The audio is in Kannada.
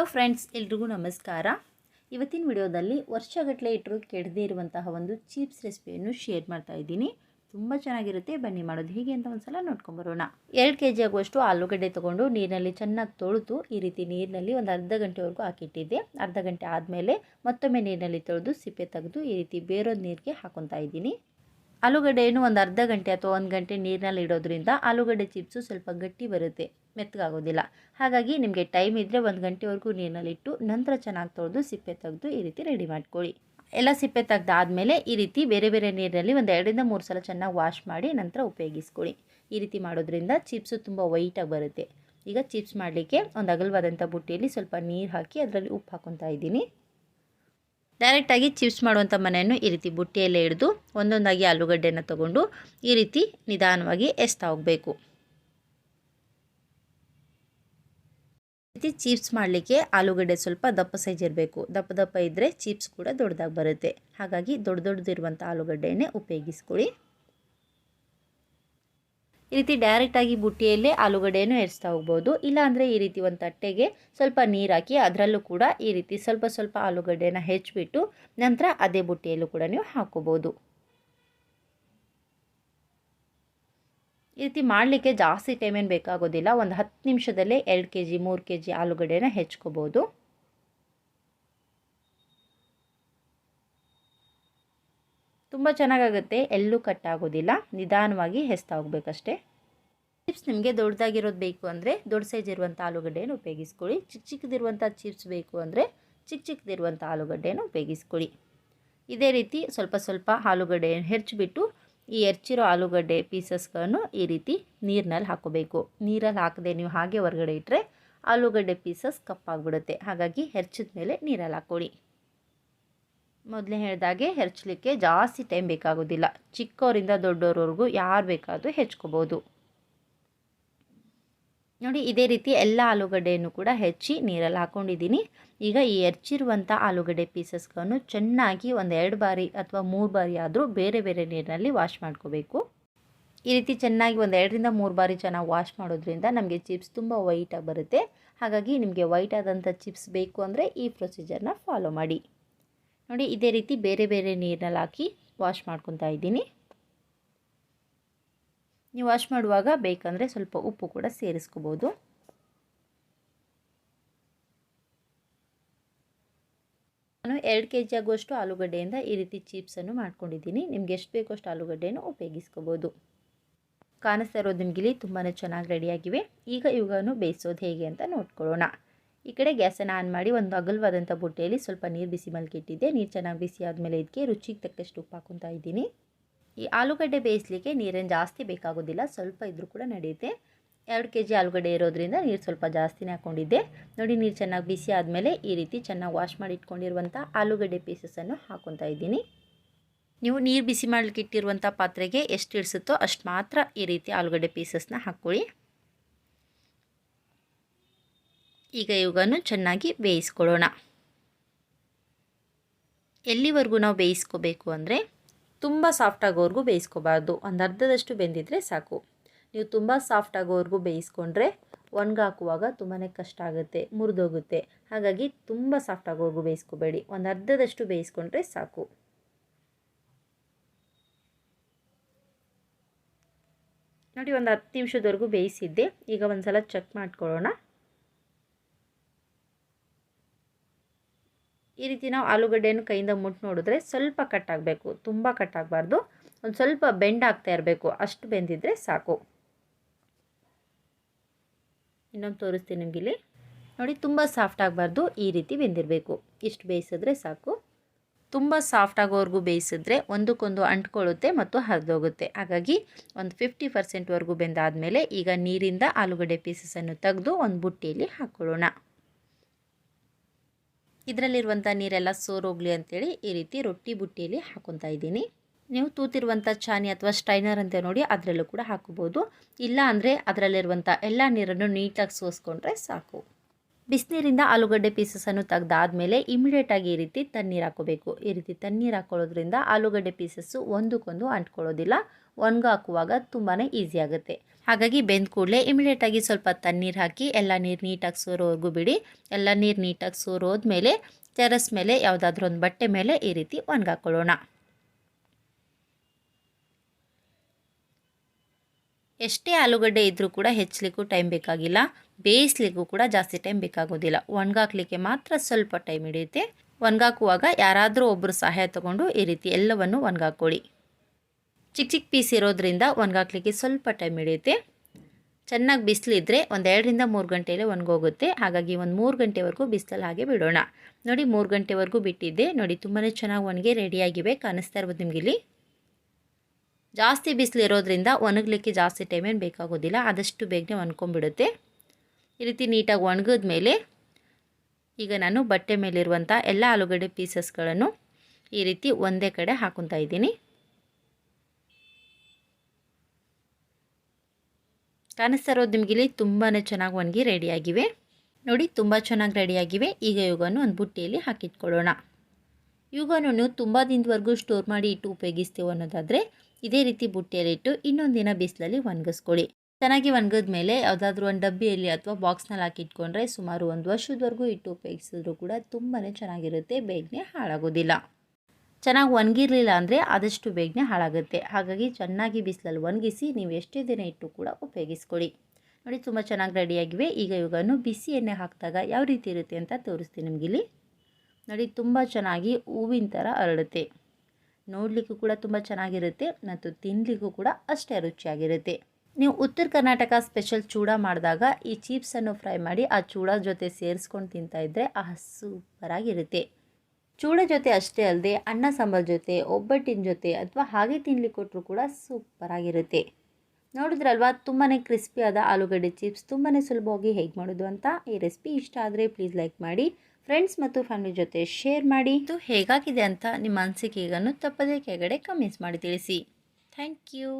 ಹಲೋ ಫ್ರೆಂಡ್ಸ್ ಎಲ್ರಿಗೂ ನಮಸ್ಕಾರ. ಇವತ್ತಿನ ವಿಡಿಯೋದಲ್ಲಿ ವರ್ಷಗಟ್ಟಲೆ ಇಟ್ಟರು ಕೆಡದೇ ಇರುವಂತಹ ಒಂದು ಚೀಪ್ಸ್ ರೆಸಿಪಿಯನ್ನು ಶೇರ್ ಮಾಡ್ತಾ ಇದ್ದೀನಿ. ತುಂಬ ಚೆನ್ನಾಗಿರುತ್ತೆ, ಬನ್ನಿ ಮಾಡೋದು ಹೀಗೆ ಅಂತ ಒಂದ್ಸಲ ನೋಡ್ಕೊಂಬರೋಣ ಎರಡು ಕೆ ಜಿ ಆಗುವಷ್ಟು ಆಲೂಗಡ್ಡೆ ತೊಗೊಂಡು ನೀರಿನಲ್ಲಿ ಚೆನ್ನಾಗಿ ತೊಳೆದು, ಈ ರೀತಿ ನೀರಿನಲ್ಲಿ ಒಂದು ಅರ್ಧ ಗಂಟೆವರೆಗೂ ಹಾಕಿಟ್ಟಿದ್ದೆ. ಅರ್ಧ ಗಂಟೆ ಆದಮೇಲೆ ಮತ್ತೊಮ್ಮೆ ನೀರಿನಲ್ಲಿ ತೊಳೆದು, ಸಿಪ್ಪೆ ತೆಗೆದು ಈ ರೀತಿ ಬೇರೊಂದು ನೀರಿಗೆ ಹಾಕೊತಾ ಇದ್ದೀನಿ. ಆಲೂಗಡ್ಡೆಯನ್ನು ಒಂದು ಅರ್ಧ ಗಂಟೆ ಅಥವಾ ಒಂದು ಗಂಟೆ ನೀರಿನಲ್ಲಿ ಇಡೋದ್ರಿಂದ ಆಲೂಗಡ್ಡೆ ಚಿಪ್ಸು ಸ್ವಲ್ಪ ಗಟ್ಟಿ ಬರುತ್ತೆ, ಮೆತ್ತಗಾಗೋದಿಲ್ಲ. ಹಾಗಾಗಿ ನಿಮಗೆ ಟೈಮ್ ಇದ್ದರೆ ಒಂದು ಗಂಟೆವರೆಗೂ ನೀರಿನಲ್ಲಿಟ್ಟು ನಂತರ ಚೆನ್ನಾಗಿ ತೊಳೆದು ಸಿಪ್ಪೆ ತೆಗೆದು ಈ ರೀತಿ ರೆಡಿ ಮಾಡ್ಕೊಳ್ಳಿ. ಎಲ್ಲ ಸಿಪ್ಪೆ ತೆಗೆದಾದ್ಮೇಲೆ ಈ ರೀತಿ ಬೇರೆ ಬೇರೆ ನೀರಿನಲ್ಲಿ ಒಂದು ಎರಡರಿಂದ ಮೂರು ಸಲ ಚೆನ್ನಾಗಿ ವಾಶ್ ಮಾಡಿ ನಂತರ ಉಪಯೋಗಿಸ್ಕೊಳ್ಳಿ. ಈ ರೀತಿ ಮಾಡೋದ್ರಿಂದ ಚಿಪ್ಸು ತುಂಬ ವೈಟಾಗಿ ಬರುತ್ತೆ. ಈಗ ಚಿಪ್ಸ್ ಮಾಡಲಿಕ್ಕೆ ಒಂದು ಅಗಲವಾದಂಥ ಬುಟ್ಟಿಯಲ್ಲಿ ಸ್ವಲ್ಪ ನೀರು ಹಾಕಿ ಅದರಲ್ಲಿ ಉಪ್ಪು ಹಾಕೊತಾ ಇದ್ದೀನಿ. ಡೈರೆಕ್ಟಾಗಿ ಚಿಪ್ಸ್ ಮಾಡುವಂಥ ಮನೆಯನ್ನು ಈ ರೀತಿ ಬುಟ್ಟಿಯಲ್ಲೇ ಹಿಡಿದು ಒಂದೊಂದಾಗಿ ಆಲೂಗಡ್ಡೆಯನ್ನು ತಗೊಂಡು ಈ ರೀತಿ ನಿಧಾನವಾಗಿ ಎಸ್ತಾ ಹೋಗಬೇಕು. ರೀತಿ ಚಿಪ್ಸ್ ಮಾಡಲಿಕ್ಕೆ ಆಲೂಗಡ್ಡೆ ಸ್ವಲ್ಪ ದಪ್ಪ ಸೈಜ್ ಇರಬೇಕು. ದಪ್ಪ ದಪ್ಪ ಇದ್ದರೆ ಚಿಪ್ಸ್ ಕೂಡ ದೊಡ್ಡದಾಗಿ ಬರುತ್ತೆ. ಹಾಗಾಗಿ ದೊಡ್ಡ ದೊಡ್ಡದಿರುವಂಥ ಆಲೂಗಡ್ಡೆಯನ್ನೇ ಉಪಯೋಗಿಸ್ಕೊಳ್ಳಿ. ಈ ರೀತಿ ಡೈರೆಕ್ಟಾಗಿ ಬುಟ್ಟಿಯಲ್ಲೇ ಆಲೂಗಡ್ಡೆಯನ್ನು ಎರಿಸ್ತಾ ಹೋಗ್ಬೋದು. ಇಲ್ಲಾಂದರೆ ಈ ರೀತಿ ಒಂದು ತಟ್ಟೆಗೆ ಸ್ವಲ್ಪ ನೀರು ಹಾಕಿ ಅದರಲ್ಲೂ ಕೂಡ ಈ ರೀತಿ ಸ್ವಲ್ಪ ಸ್ವಲ್ಪ ಆಲೂಗಡ್ಡೆನ ಹೆಚ್ಚಿಬಿಟ್ಟು ನಂತರ ಅದೇ ಬುಟ್ಟಿಯಲ್ಲೂ ಕೂಡ ನೀವು ಹಾಕೋಬೋದು. ಈ ರೀತಿ ಮಾಡಲಿಕ್ಕೆ ಜಾಸ್ತಿ ಟೈಮ್ ಏನು ಬೇಕಾಗೋದಿಲ್ಲ. ಒಂದು ಹತ್ತು ನಿಮಿಷದಲ್ಲೇ ಎರಡು ಕೆ ಜಿ ಮೂರು ಕೆ ಜಿ ಆಲೂಗಡ್ಡೆನ ಹೆಚ್ಕೋಬೋದು. ತುಂಬ ಚೆನ್ನಾಗಾಗುತ್ತೆ, ಎಲ್ಲೂ ಕಟ್ಟಾಗೋದಿಲ್ಲ, ನಿಧಾನವಾಗಿ ಹೆಸ್ತಾ ಹೋಗ್ಬೇಕಷ್ಟೇ. ಚಿಪ್ಸ್ ನಿಮಗೆ ದೊಡ್ಡದಾಗಿರೋದು ಬೇಕು ಅಂದರೆ ದೊಡ್ಡ ಸೈಜ್ ಇರುವಂಥ ಆಲೂಗಡ್ಡೆಯನ್ನು ಉಪಯೋಗಿಸ್ಕೊಳ್ಳಿ. ಚಿಕ್ಕ ಚಿಕ್ಕದಿರುವಂಥ ಚಿಪ್ಸ್ ಬೇಕು ಅಂದರೆ ಚಿಕ್ಕ ಚಿಕ್ಕದಿರುವಂಥ ಆಲೂಗಡ್ಡೆಯನ್ನು ಉಪಯೋಗಿಸ್ಕೊಳ್ಳಿ. ಇದೇ ರೀತಿ ಸ್ವಲ್ಪ ಸ್ವಲ್ಪ ಆಲೂಗಡ್ಡೆಯನ್ನು ಹೆರ್ಚಿಬಿಟ್ಟು, ಈ ಹೆರ್ಚಿರೋ ಆಲೂಗಡ್ಡೆ ಪೀಸಸ್ಗಳನ್ನು ಈ ರೀತಿ ನೀರಿನಲ್ಲಿ ಹಾಕೋಬೇಕು ನೀರಲ್ಲಿ ಹಾಕದೆ ನೀವು ಹಾಗೆ ಹೊರಗಡೆ ಇಟ್ಟರೆ ಆಲೂಗಡ್ಡೆ ಪೀಸಸ್ ಕಪ್ಪಾಗ್ಬಿಡುತ್ತೆ. ಹಾಗಾಗಿ ಹೆರ್ಚಿದ ಮೇಲೆ ನೀರಲ್ಲಿ ಹಾಕ್ಕೊಳ್ಳಿ. ಮೊದಲೇ ಹೇಳಿದಾಗೆ ಹೆರ್ಚಲಿಕ್ಕೆ ಜಾಸ್ತಿ ಟೈಮ್ ಬೇಕಾಗೋದಿಲ್ಲ. ಚಿಕ್ಕವರಿಂದ ದೊಡ್ಡವರವರೆಗೂ ಯಾರು ಬೇಕಾದರೂ ಹೆಚ್ಕೋಬೋದು. ನೋಡಿ, ಇದೇ ರೀತಿ ಎಲ್ಲ ಆಲೂಗಡ್ಡೆಯನ್ನು ಕೂಡ ಹೆಚ್ಚಿ ನೀರಲ್ಲಿ ಹಾಕ್ಕೊಂಡಿದ್ದೀನಿ ಈಗ ಈ ಹೆಚ್ಚಿರುವಂಥ ಆಲೂಗಡ್ಡೆ ಪೀಸಸ್ಗಳನ್ನು ಚೆನ್ನಾಗಿ ಒಂದು ಎರಡು ಬಾರಿ ಅಥವಾ ಮೂರು ಬಾರಿ ಆದರೂ ಬೇರೆ ಬೇರೆ ನೀರಿನಲ್ಲಿ ವಾಶ್ ಮಾಡ್ಕೋಬೇಕು. ಈ ರೀತಿ ಚೆನ್ನಾಗಿ ಒಂದು ಎರಡರಿಂದ ಮೂರು ಬಾರಿ ಚೆನ್ನಾಗಿ ವಾಶ್ ಮಾಡೋದ್ರಿಂದ ನಮಗೆ ಚಿಪ್ಸ್ ತುಂಬ ವೈಟಾಗಿ ಬರುತ್ತೆ. ಹಾಗಾಗಿ ನಿಮಗೆ ವೈಟ್ ಆದಂಥ ಚಿಪ್ಸ್ ಬೇಕು ಅಂದರೆ ಈ ಪ್ರೊಸೀಜರ್ನ ಫಾಲೋ ಮಾಡಿ. ನೋಡಿ, ಇದೇ ರೀತಿ ಬೇರೆ ಬೇರೆ ನೀರಿನಲ್ಲಿ ಹಾಕಿ ವಾಶ್ ಮಾಡ್ಕೊತಾ ಇದ್ದೀನಿ. ನೀವು ವಾಶ್ ಮಾಡುವಾಗ ಬೇಕಂದರೆ ಸ್ವಲ್ಪ ಉಪ್ಪು ಕೂಡ ಸೇರಿಸ್ಕೋಬೋದು. ನಾನು ಎರಡು ಕೆ ಜಿ ಆಗುವಷ್ಟು ಆಲೂಗಡ್ಡೆಯಿಂದ ಈ ರೀತಿ ಚಿಪ್ಸನ್ನು ಮಾಡ್ಕೊಂಡಿದ್ದೀನಿ. ನಿಮ್ಗೆ ಎಷ್ಟು ಬೇಕೋ ಅಷ್ಟು ಆಲೂಗಡ್ಡೆಯನ್ನು ಉಪಯೋಗಿಸ್ಕೋಬೋದು. ಕಾಣಿಸ್ತಾ ಇರೋದು ನಿಮಗಿಲ್ಲಿ ತುಂಬಾ ಚೆನ್ನಾಗಿ ರೆಡಿಯಾಗಿವೆ ಈಗ ಇವುಗಳನ್ನು ಬೇಯಿಸೋದು ಹೇಗೆ ಅಂತ ನೋಡ್ಕೊಳ್ಳೋಣ. ಈ ಕಡೆ ಗ್ಯಾಸನ್ನು ಆನ್ ಮಾಡಿ ಒಂದು ಅಗಲವಾದಂಥ ಬುಟ್ಟೆಯಲ್ಲಿ ಸ್ವಲ್ಪ ನೀರು ಬಿಸಿ ಮಲ್ಕಿಟ್ಟಿದ್ದೆ. ನೀರು ಚೆನ್ನಾಗಿ ಬಿಸಿ ಆದಮೇಲೆ ಇದಕ್ಕೆ ರುಚಿಗೆ ತಕ್ಕಷ್ಟು ಉಪ್ಪು ಹಾಕೊತಾ ಇದ್ದೀನಿ. ಈ ಆಲೂಗಡ್ಡೆ ಬೇಯಿಸಲಿಕ್ಕೆ ನೀರೇನು ಜಾಸ್ತಿ ಬೇಕಾಗೋದಿಲ್ಲ, ಸ್ವಲ್ಪ ಇದ್ರೂ ಕೂಡ ನಡೆಯುತ್ತೆ. ಎರಡು ಕೆ ಜಿ ಆಲೂಗಡ್ಡೆ ಇರೋದ್ರಿಂದ ನೀರು ಸ್ವಲ್ಪ ಜಾಸ್ತಿನೇ ಹಾಕ್ಕೊಂಡಿದ್ದೆ ನೋಡಿ, ನೀರು ಚೆನ್ನಾಗಿ ಬಿಸಿ ಆದಮೇಲೆ ಈ ರೀತಿ ಚೆನ್ನಾಗಿ ವಾಶ್ ಮಾಡಿ ಇಟ್ಕೊಂಡಿರುವಂಥ ಆಲೂಗಡ್ಡೆ ಪೀಸಸನ್ನು ಹಾಕೊತಾ ಇದ್ದೀನಿ. ನೀವು ನೀರು ಬಿಸಿ ಮಾಡಲಿಕ್ಕೆ ಇಟ್ಟಿರುವಂಥ ಪಾತ್ರೆಗೆ ಎಷ್ಟು ಇಡಿಸುತ್ತೋ ಅಷ್ಟು ಮಾತ್ರ ಈ ರೀತಿ ಆಲೂಗಡ್ಡೆ ಪೀಸಸ್ನ ಹಾಕ್ಕೊಳ್ಳಿ. ಈಗ ಇವುಗಳನ್ನು ಚೆನ್ನಾಗಿ ಬೇಯಿಸ್ಕೊಳ್ಳೋಣ. ಎಲ್ಲಿವರೆಗೂ ನಾವು ಬೇಯಿಸ್ಕೋಬೇಕು ಅಂದರೆ ತುಂಬ ಸಾಫ್ಟ್ ಆಗೋವರೆಗೂ ಬೇಯಿಸ್ಕೋಬಾರ್ದು. ಒಂದು ಅರ್ಧದಷ್ಟು ಬೆಂದಿದ್ರೆ ಸಾಕು. ನೀವು ತುಂಬ ಸಾಫ್ಟ್ ಆಗೋವರೆಗೂ ಬೇಯಿಸ್ಕೊಂಡ್ರೆ ಒಣಗಾಕುವಾಗ ತುಂಬಾ ಕಷ್ಟ ಆಗುತ್ತೆ, ಮುರಿದೋಗುತ್ತೆ. ಹಾಗಾಗಿ ತುಂಬ ಸಾಫ್ಟ್ ಆಗೋವರೆಗೂ ಬೇಯಿಸ್ಕೋಬೇಡಿ. ಒಂದು ಅರ್ಧದಷ್ಟು ಬೇಯಿಸ್ಕೊಂಡ್ರೆ ಸಾಕು. ನೋಡಿ, ಒಂದು ಹತ್ತು ನಿಮಿಷದವರೆಗೂ ಬೇಯಿಸಿದ್ದೆ. ಈಗ ಒಂದು ಸಲ ಚೆಕ್ ಮಾಡ್ಕೊಳ್ಳೋಣ. ಈ ರೀತಿ ನಾವು ಆಲೂಗಡ್ಡೆಯನ್ನು ಕೈಯಿಂದ ಮುಟ್ಟು ನೋಡಿದ್ರೆ ಸ್ವಲ್ಪ ಕಟ್ ಆಗಬೇಕು, ತುಂಬ ಕಟ್ ಆಗಬಾರ್ದು. ಒಂದು ಸ್ವಲ್ಪ ಬೆಂಡ್ ಆಗ್ತಾ ಇರಬೇಕು, ಅಷ್ಟು ಬೆಂದಿದ್ರೆ ಸಾಕು. ಇನ್ನೊಂದು ತೋರಿಸ್ತೀನಿ ನಿಮಗಿಲ್ಲಿ. ನೋಡಿ, ತುಂಬ ಸಾಫ್ಟ್ ಆಗಬಾರ್ದು, ಈ ರೀತಿ ಬೆಂದಿರಬೇಕು. ಇಷ್ಟು ಬೇಯಿಸಿದ್ರೆ ಸಾಕು. ತುಂಬ ಸಾಫ್ಟ್ ಆಗೋವರೆಗೂ ಬೇಯಿಸಿದ್ರೆ ಒಂದಕ್ಕೊಂದು ಅಂಟ್ಕೊಳ್ಳುತ್ತೆ ಮತ್ತು ಹರಿದೋಗುತ್ತೆ. ಹಾಗಾಗಿ ಒಂದು ಫಿಫ್ಟಿ ಪರ್ಸೆಂಟ್ವರೆಗೂ ಬೆಂದಾದಮೇಲೆ ಈಗ ನೀರಿಂದ ಆಲೂಗಡ್ಡೆ ಪೀಸಸನ್ನು ತೆಗೆದು ಒಂದು ಬುಟ್ಟಿಯಲ್ಲಿ ಹಾಕ್ಕೊಳ್ಳೋಣ ಇದರಲ್ಲಿರುವಂಥ ನೀರೆಲ್ಲ ಸೋರೋಗ್ಲಿ ಅಂತೇಳಿ ಈ ರೀತಿ ರೊಟ್ಟಿ ಬುಟ್ಟಿಯಲ್ಲಿ ಹಾಕೊತಾ ಇದ್ದೀನಿ. ನೀವು ತೂತಿರುವಂಥ ಚಾನಿ ಅಥವಾ ಸ್ಟೈನರ್ ಅಂತ ನೋಡಿ ಅದರಲ್ಲೂ ಕೂಡ ಹಾಕೋಬೋದು. ಇಲ್ಲ ಅಂದರೆ ಅದರಲ್ಲಿರುವಂಥ ಎಲ್ಲ ನೀರನ್ನು ನೀಟಾಗಿ ಸೋಸ್ಕೊಂಡ್ರೆ ಸಾಕು. ಬಿಸಿನೀರಿಂದ ಆಲೂಗಡ್ಡೆ ಪೀಸಸನ್ನು ತೆಗೆದಾದ್ಮೇಲೆ ಇಮಿಡಿಯೇಟಾಗಿ ಈ ರೀತಿ ತಣ್ಣೀರು ಹಾಕೋಬೇಕು ಈ ರೀತಿ ತಣ್ಣೀರು ಹಾಕೊಳ್ಳೋದ್ರಿಂದ ಆಲೂಗಡ್ಡೆ ಪೀಸಸ್ಸು ಒಂದಕ್ಕೊಂದು ಅಂಟ್ಕೊಳ್ಳೋದಿಲ್ಲ ಒಣಗ ಹಾಕುವಾಗ ತುಂಬಾ ಈಸಿ ಆಗುತ್ತೆ. ಹಾಗಾಗಿ ಬೆಂದ ಕೂಡಲೇ ಇಮಿಡಿಯೇಟಾಗಿ ಸ್ವಲ್ಪ ತಣ್ಣೀರು ಹಾಕಿ ಎಲ್ಲ ನೀರು ನೀಟಾಗಿ ಸೋರೋವರೆಗೂ ಬಿಡಿ. ಎಲ್ಲ ನೀರು ನೀಟಾಗಿ ಸೋರೋದ್ಮೇಲೆ ಟೆರಸ್ ಮೇಲೆ ಯಾವುದಾದ್ರೂ ಒಂದು ಬಟ್ಟೆ ಮೇಲೆ ಈ ರೀತಿ ಒಣಗಾಕೊಳ್ಳೋಣ ಎಷ್ಟೇ ಆಲೂಗಡ್ಡೆ ಇದ್ದರೂ ಕೂಡ ಹೆಚ್ಚಲಿಕ್ಕೂ ಟೈಮ್ ಬೇಕಾಗಿಲ್ಲ. ಬೇಯಿಸ್ಲಿಕ್ಕೂ ಕೂಡ ಜಾಸ್ತಿ ಟೈಮ್ ಬೇಕಾಗೋದಿಲ್ಲ. ಒಣಗಾಕ್ಲಿಕ್ಕೆ ಮಾತ್ರ ಸ್ವಲ್ಪ ಟೈಮ್ ಹಿಡಿಯುತ್ತೆ. ಒಣಗಾಕುವಾಗ ಯಾರಾದರೂ ಒಬ್ಬರು ಸಹಾಯ ತಗೊಂಡು ಈ ರೀತಿ ಎಲ್ಲವನ್ನು ಒಣಗಾಕೊಳ್ಳಿ. ಚಿಕ್ಕ ಚಿಕ್ಕ ಪೀಸ್ ಇರೋದ್ರಿಂದ ಒಣಗಾಕ್ಲಿಕ್ಕೆ ಸ್ವಲ್ಪ ಟೈಮ್ ಹಿಡಿಯುತ್ತೆ. ಚೆನ್ನಾಗಿ ಬಿಸಿಲಿದ್ರೆ ಒಂದು ಎರಡರಿಂದ ಮೂರು ಗಂಟೆಯಲ್ಲೇ ಒಣಗೋಗುತ್ತೆ. ಹಾಗಾಗಿ ಒಂದು ಮೂರು ಗಂಟೆವರೆಗೂ ಬಿಸಿಲಲ್ಲಿ ಹಾಗೆ ಬಿಡೋಣ. ನೋಡಿ ಮೂರು ಗಂಟೆವರೆಗೂ ಬಿಟ್ಟಿದ್ದೆ. ನೋಡಿ ತುಂಬಾ ಚೆನ್ನಾಗಿ ಒಣಗಿ ರೆಡಿಯಾಗಿವೆ. ಕಾಣಿಸ್ತಾ ಇರ್ಬೋದು ನಿಮಗಿಲ್ಲಿ? ಜಾಸ್ತಿ ಬಿಸಿಲಿರೋದ್ರಿಂದ ಒಣಗಲಿಕ್ಕೆ ಜಾಸ್ತಿ ಟೈಮ್ ಏನು ಬೇಕಾಗೋದಿಲ್ಲ. ಆದಷ್ಟು ಬೇಗನೆ ಒಣ್ಕೊಂಡ್ಬಿಡುತ್ತೆ. ಈ ರೀತಿ ನೀಟಾಗಿ ಒಣಗಿದ ಮೇಲೆ ಈಗ ನಾನು ಬಟ್ಟೆ ಮೇಲಿರುವಂಥ ಎಲ್ಲ ಆಲೂಗಡ್ಡೆ ಪೀಸಸ್ಗಳನ್ನು ಈ ರೀತಿ ಒಂದೇ ಕಡೆ ಹಾಕೊತಾ ಇದ್ದೀನಿ. ಕಾಣಿಸ್ತಾ ಇರೋದು ನಿಮಗಿಲ್ಲಿ ತುಂಬಾ ಚೆನ್ನಾಗಿ ಒಣಗಿ ರೆಡಿಯಾಗಿವೆ. ನೋಡಿ, ತುಂಬ ಚೆನ್ನಾಗಿ ರೆಡಿಯಾಗಿವೆ. ಈಗ ಇವುಗಳನ್ನು ಒಂದು ಬುಟ್ಟಿಯಲ್ಲಿ ಹಾಕಿಟ್ಕೊಳ್ಳೋಣ. ಇವುಗಳನ್ನು ನೀವು ತುಂಬ ದಿನದವರೆಗೂ ಸ್ಟೋರ್ ಮಾಡಿ ಇಟ್ಟು ಉಪಯೋಗಿಸ್ತೀವಿ ಅನ್ನೋದಾದರೆ ಇದೇ ರೀತಿ ಬುಟ್ಟಿಯಲ್ಲಿಟ್ಟು ಇನ್ನೊಂದು ದಿನ ಬಿಸಿಲಲ್ಲಿ ಒಣಗಿಸ್ಕೊಳ್ಳಿ. ಚೆನ್ನಾಗಿ ಒಣಗಿದ ಮೇಲೆ ಯಾವುದಾದ್ರೂ ಒಂದು ಡಬ್ಬಿಯಲ್ಲಿ ಅಥವಾ ಬಾಕ್ಸ್ನಲ್ಲಿ ಹಾಕಿಟ್ಕೊಂಡ್ರೆ ಸುಮಾರು ಒಂದು ವರ್ಷದವರೆಗೂ ಇಟ್ಟು ಉಪಯೋಗಿಸಿದ್ರು ಕೂಡ ತುಂಬಾ ಚೆನ್ನಾಗಿರುತ್ತೆ, ಬೇಗನೆ ಹಾಳಾಗೋದಿಲ್ಲ. ಚೆನ್ನಾಗಿ ಒಣಗಿರಲಿಲ್ಲ ಅಂದರೆ ಆದಷ್ಟು ಬೇಗನೆ ಹಾಳಾಗುತ್ತೆ. ಹಾಗಾಗಿ ಚೆನ್ನಾಗಿ ಬಿಸಿಲಲ್ಲಿ ಒಣಗಿಸಿ ನೀವು ಎಷ್ಟೇ ದಿನ ಇಟ್ಟು ಕೂಡ ಉಪಯೋಗಿಸ್ಕೊಳ್ಳಿ. ನೋಡಿ, ತುಂಬ ಚೆನ್ನಾಗಿ ರೆಡಿಯಾಗಿವೆ. ಈಗ ಇವುಗಳನ್ನು ಬಿಸಿ ಎಣ್ಣೆ ಹಾಕಿದಾಗ ಯಾವ ರೀತಿ ಇರುತ್ತೆ ಅಂತ ತೋರಿಸ್ತೀನಿ ನಿಮಗಿಲ್ಲಿ ನೋಡಿ, ತುಂಬ ಚೆನ್ನಾಗಿ ಹೂವಿನ ಥರ ಅರಳುತ್ತೆ. ನೋಡಲಿಕ್ಕೂ ಕೂಡ ತುಂಬ ಚೆನ್ನಾಗಿರುತ್ತೆ ಮತ್ತು ತಿನ್ನಲಿಕ್ಕೂ ಕೂಡ ಅಷ್ಟೇ ರುಚಿಯಾಗಿರುತ್ತೆ. ನೀವು ಉತ್ತರ ಕರ್ನಾಟಕ ಸ್ಪೆಷಲ್ ಚೂಡ ಮಾಡಿದಾಗ ಈ ಚೀಪ್ಸನ್ನು ಫ್ರೈ ಮಾಡಿ ಆ ಚೂಡ ಜೊತೆ ಸೇರಿಸ್ಕೊಂಡು ತಿಂತಾ ಇದ್ದರೆ ಆ ಸೂಪರಾಗಿರುತ್ತೆ. ಚೂಡ ಜೊತೆ ಅಷ್ಟೇ ಅಲ್ಲದೆ ಅನ್ನ, ಸಾಂಬಾರು ಜೊತೆ, ಒಬ್ಬಟ್ಟಿನ ಜೊತೆ ಅಥವಾ ಹಾಗೆ ತಿನ್ಲಿಕ್ಕೆ ಕೊಟ್ಟರು ಕೂಡ ಸೂಪರಾಗಿರುತ್ತೆ. ನೋಡಿದ್ರಲ್ವಾ ತುಂಬಾ ಕ್ರಿಸ್ಪಿಯಾದ ಆಲೂಗಡ್ಡೆ ಚಿಪ್ಸ್ ತುಂಬಾ ಸುಲಭವಾಗಿ ಹೇಗೆ ಮಾಡೋದು ಅಂತ ಈ ರೆಸಿಪಿ ಇಷ್ಟ ಆದರೆ ಪ್ಲೀಸ್ ಲೈಕ್ ಮಾಡಿ, ಫ್ರೆಂಡ್ಸ್ ಮತ್ತು ಫ್ಯಾಮಿಲಿ ಜೊತೆ ಶೇರ್ ಮಾಡಿ. ಇದು ಹೇಗಾಗಿದೆ ಅಂತ ನಿಮ್ಮ ಅನಿಸಿಕೆಗಳನ್ನು ತಪ್ಪದೇ ಕೆಳಗಡೆ ಕಮೆಂಟ್ಸ್ ಮಾಡಿ ತಿಳಿಸಿ. Thank you.